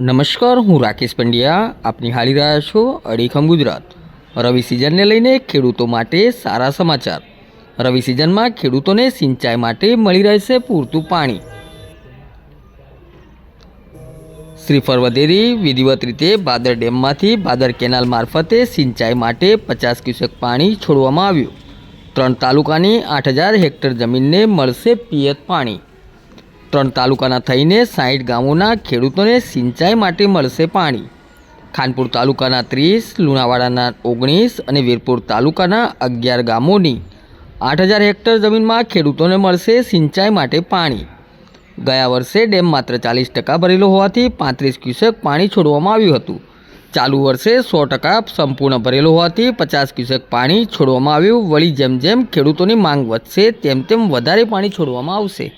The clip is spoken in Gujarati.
નમસ્કાર, હું રાકેશ પંડ્યા. આપની હાલી રહ્યા છો અડીખમ ગુજરાત. રવિ સિઝનને લઈને ખેડૂતો માટે સારા સમાચાર. રવિ સિઝનમાં ખેડૂતોને સિંચાઈ માટે મળી રહેશે પૂરતું પાણી. શ્રીફળ વધેરી વિધિવત રીતે ભાદર ડેમમાંથી ભાદર કેનાલ મારફતે સિંચાઈ માટે પચાસ ક્યુસેક પાણી છોડવામાં આવ્યું. ત્રણ તાલુકાની આઠ હજાર હેક્ટર જમીનને મળશે પિયત પાણી. ત્રણ તાલુકાના થઈને સાઠ ગામોના ખેડૂતોને સિંચાઈ માટે મળશે પાણી. ખાનપુર તાલુકાના ત્રીસ, લુણાવાડાના ઓગણીસ અને વીરપુર તાલુકાના અગિયાર ગામોની આઠ હજાર હેક્ટર જમીનમાં ખેડૂતોને મળશે સિંચાઈ માટે પાણી. ગયા વર્ષે ડેમ માત્ર ચાલીસ ટકા ભરેલો હોવાથી પાંત્રીસ ક્યુસેક પાણી છોડવામાં આવ્યું હતું. ચાલુ વર્ષે સો ટકા સંપૂર્ણ ભરેલો હોવાથી પચાસ ક્યુસેક પાણી છોડવામાં આવ્યું. વળી જેમ જેમ ખેડૂતોની માંગ વધશે, તેમ તેમ વધારે પાણી છોડવામાં આવશે.